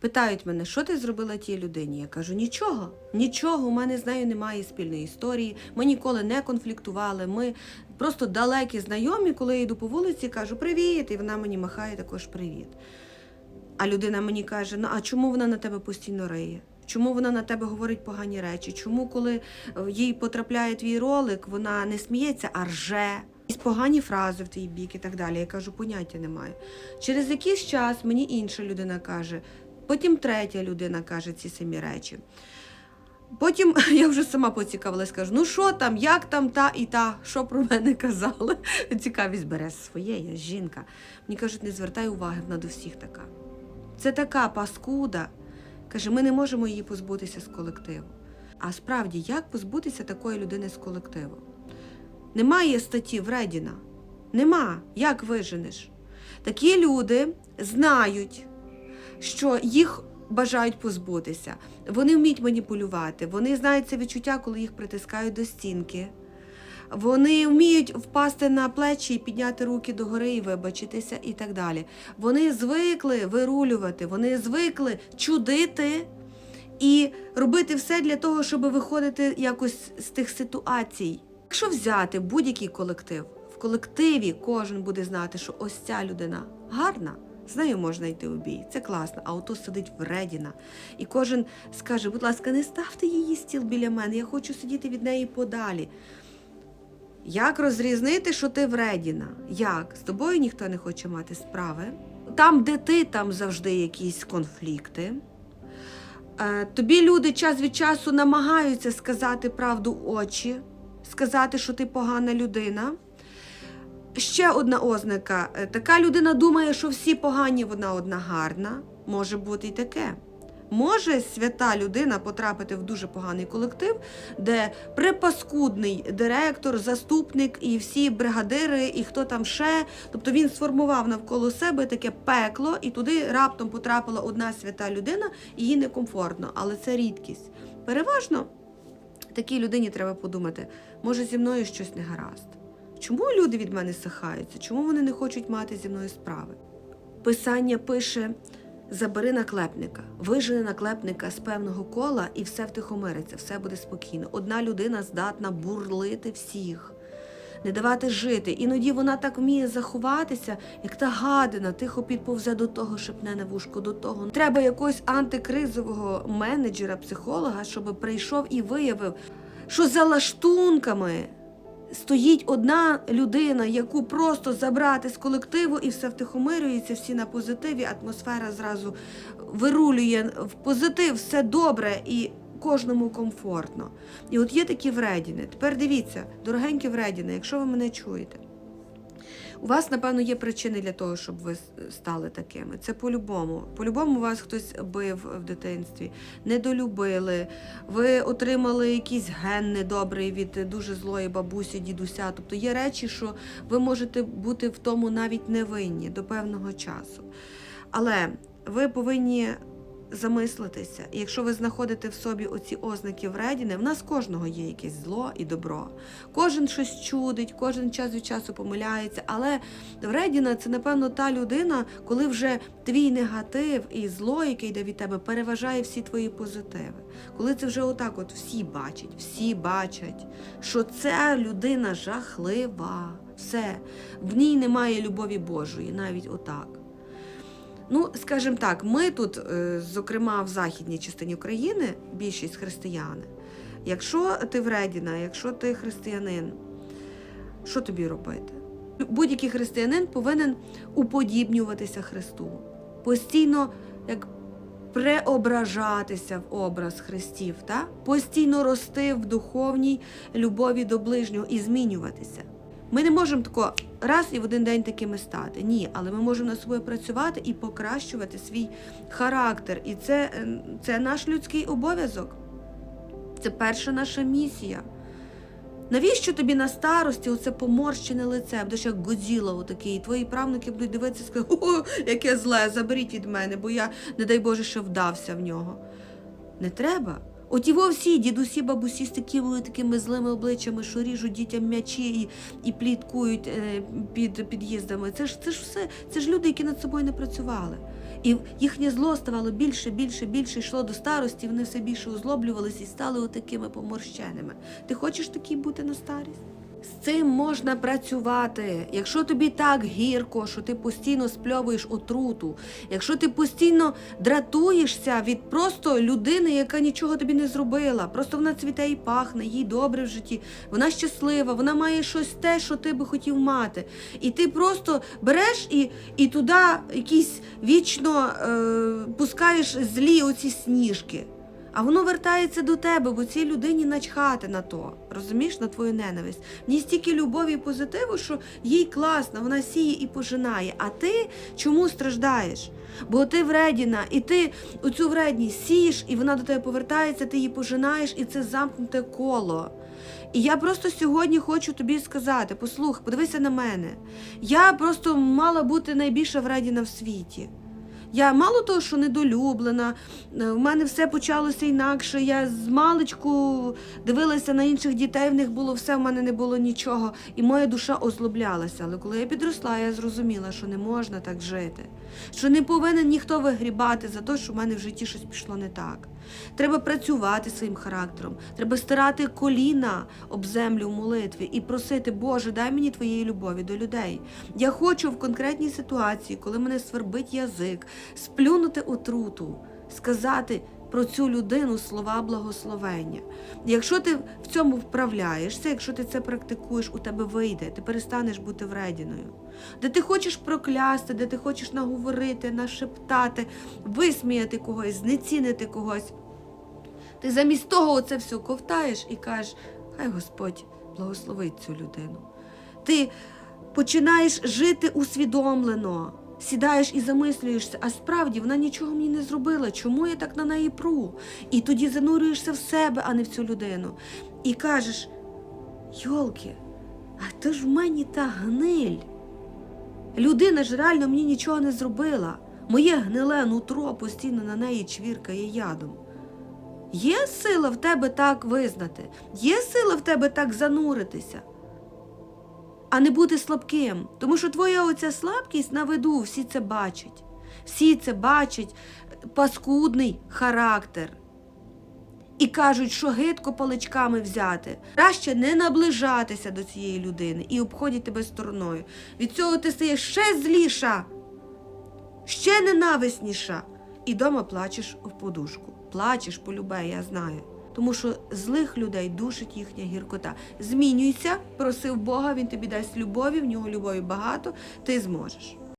Питають мене, що ти зробила тій людині? Я кажу, нічого, нічого, у мене з нею немає спільної історії. Ми ніколи не конфліктували. Ми просто далекі знайомі, коли я йду по вулиці, кажу привіт, і вона мені махає також привіт. А людина мені каже: ну а чому вона на тебе постійно риє? Чому вона на тебе говорить погані речі? Чому, коли е, їй потрапляє твій ролик, вона не сміється, а рже? Якісь погані фрази в твій бік і так далі. Я кажу, поняття немає. Через якийсь час мені інша людина каже, потім третя людина каже ці самі речі. Потім я вже сама поцікавилась, кажу, ну що там, як там та і та, що про мене казали? Цікавість бере своє, я жінка. Мені кажуть, не звертай уваги, вона до всіх така. Це така паскуда. Каже, ми не можемо її позбутися з колективу. А справді, як позбутися такої людини з колективу? Немає статті Вредіна. Нема. Як виженеш? Такі люди знають, що їх бажають позбутися. Вони вміють маніпулювати, вони знають це відчуття, коли їх притискають до стінки. Вони вміють впасти на плечі і підняти руки догори і вибачитися, і так далі. Вони звикли вирулювати, вони звикли чудити і робити все для того, щоб виходити якось з тих ситуацій. Якщо взяти будь-який колектив, в колективі кожен буде знати, що ось ця людина гарна. З нею можна йти у бій, це класно, а ото сидить вредіна. І кожен скаже, будь ласка, не ставте її стіл біля мене, я хочу сидіти від неї подалі. Як розрізнити, що ти вредіна? Як? З тобою ніхто не хоче мати справи. Там, де ти, там завжди якісь конфлікти. Е, Тобі люди час від часу намагаються сказати правду в очі, сказати, що ти погана людина. Ще одна ознака. Е, Така людина думає, що всі погані, вона одна гарна. Може бути і таке. Може свята людина потрапити в дуже поганий колектив, де припаскудний директор, заступник і всі бригадири, і хто там ще. Тобто він сформував навколо себе таке пекло, і туди раптом потрапила одна свята людина, і їй некомфортно. Але це рідкість. Переважно такій людині треба подумати, може зі мною щось не гаразд. Чому люди від мене сахаються? Чому вони не хочуть мати зі мною справи? Писання пише: забери наклепника, вижени наклепника з певного кола, і все втихомириться, все буде спокійно. Одна людина здатна бурлити всіх, не давати жити. Іноді вона так вміє заховатися, як та гадина, тихо підповзе до того, шепне на вушко до того. Треба якогось антикризового менеджера, психолога, щоб прийшов і виявив, що за лаштунками стоїть одна людина, яку просто забрати з колективу, і все втихомирюється, всі на позитиві, атмосфера зразу вирулює в позитив, все добре і кожному комфортно. І от є такі вредіни. Тепер дивіться, дорогенькі вредіни, якщо ви мене чуєте. У вас, напевно, є причини для того, щоб ви стали такими. Це по-любому. По-любому вас хтось бив в дитинстві, недолюбили, ви отримали якийсь ген недобрий від дуже злої бабусі, дідуся. Тобто є речі, що ви можете бути в тому навіть невинні до певного часу. Але ви повинні замислитися. І якщо ви знаходите в собі оці ознаки вредіни, в нас кожного є якесь зло і добро. Кожен щось чудить, кожен час від часу помиляється. Але вредіна це, напевно, та людина, коли вже твій негатив і зло, яке йде від тебе, переважає всі твої позитиви. Коли це вже отак, от всі бачать, всі бачать, що ця людина жахлива. Все, в ній немає любові Божої, навіть отак. Ну, скажімо так, ми тут, е, зокрема в західній частині України, більшість християни. Якщо ти вредіна, якщо ти християнин, що тобі робити? Будь-який християнин повинен уподібнюватися Христу, постійно як преображатися в образ Христів, та? постійно рости в духовній любові до ближнього і змінюватися. Ми не можемо тако раз і в один день такими стати. Ні, але ми можемо над собою працювати і покращувати свій характер. І це, е, це наш людський обов'язок. Це перша наша місія. Навіщо тобі на старості оце поморщене лице, будеш як Годзіла отакий, твої правнуки будуть дивитися і сказати, о, яке зле, заберіть від мене, бо я, не дай Боже, ще вдався в нього. Не треба. От його всі дідусі, бабусі з такими, такими злими обличчями, що ріжуть дітям м'ячі і, і пліткують е, під під'їздами. Це ж, це ж все, це ж люди, які над собою не працювали. І їхнє зло ставало більше, більше, більше йшло до старості, вони все більше озлоблювалися і стали отакими поморщеними. Ти хочеш такий бути на старість? З цим можна працювати. Якщо тобі так гірко, що ти постійно спльовуєш отруту, якщо ти постійно дратуєшся від просто людини, яка нічого тобі не зробила, просто вона цвіте і пахне, їй добре в житті, вона щаслива, вона має щось те, що ти би хотів мати. І ти просто береш і, і туди якісь вічно е, пускаєш злі оці сніжки. А воно вертається до тебе, бо цій людині начхати на то. Розумієш, на твою ненависть. В ній стільки любові і позитиву, що їй класно, вона сіє і пожинає. А ти чому страждаєш? Бо ти вредіна, і ти оцю вредність сієш, і вона до тебе повертається, ти її пожинаєш, і це замкнуте коло. І я просто сьогодні хочу тобі сказати: послухай, подивися на мене. Я просто мала бути найбільша вредіна в світі. Я мало того, що недолюблена, е, в мене все почалося інакше. Я з маличку дивилася на інших дітей, в них було все, в мене не було нічого. І моя душа озлоблялася. Але коли я підросла, я зрозуміла, що не можна так жити, що не повинен ніхто вигрібати за те, що в мене в житті щось пішло не так. Треба працювати своїм характером, треба стирати коліна об землю в молитві і просити, Боже, дай мені твоєї любові до людей. Я хочу в конкретній ситуації, коли мене свербить язик, сплюнути отруту, сказати про цю людину слова благословення. Якщо ти в цьому вправляєшся, якщо ти це практикуєш, у тебе вийде, ти перестанеш бути вредіною. Де ти хочеш проклясти, де ти хочеш наговорити, нашептати, висміяти когось, знецінити когось. Ти замість того оце все ковтаєш і кажеш, хай Господь благословить цю людину. Ти починаєш жити усвідомлено, сідаєш і замислюєшся, а справді вона нічого мені не зробила. Чому я так на неї пру? І тоді занурюєшся в себе, а не в цю людину. І кажеш: Йолки, а то ж в мені та гниль. Людина ж реально мені нічого не зробила. Моє гниле нутро постійно на неї чвіркає ядом. Є сила в тебе так визнати, є сила в тебе так зануритися, а не бути слабким. Тому що твоя оця слабкість на виду, всі це бачать. Всі це бачать, паскудний характер. І кажуть, що гидко паличками взяти. Краще не наближатися до цієї людини і обходять тебе стороною. Від цього ти стаєш ще зліша, ще ненависніша. І дома плачеш в подушку. Плачеш полюбе, я знаю. Тому що злих людей душить їхня гіркота. Змінюйся, просив Бога, він тобі дасть любові, в нього любові багато, ти зможеш.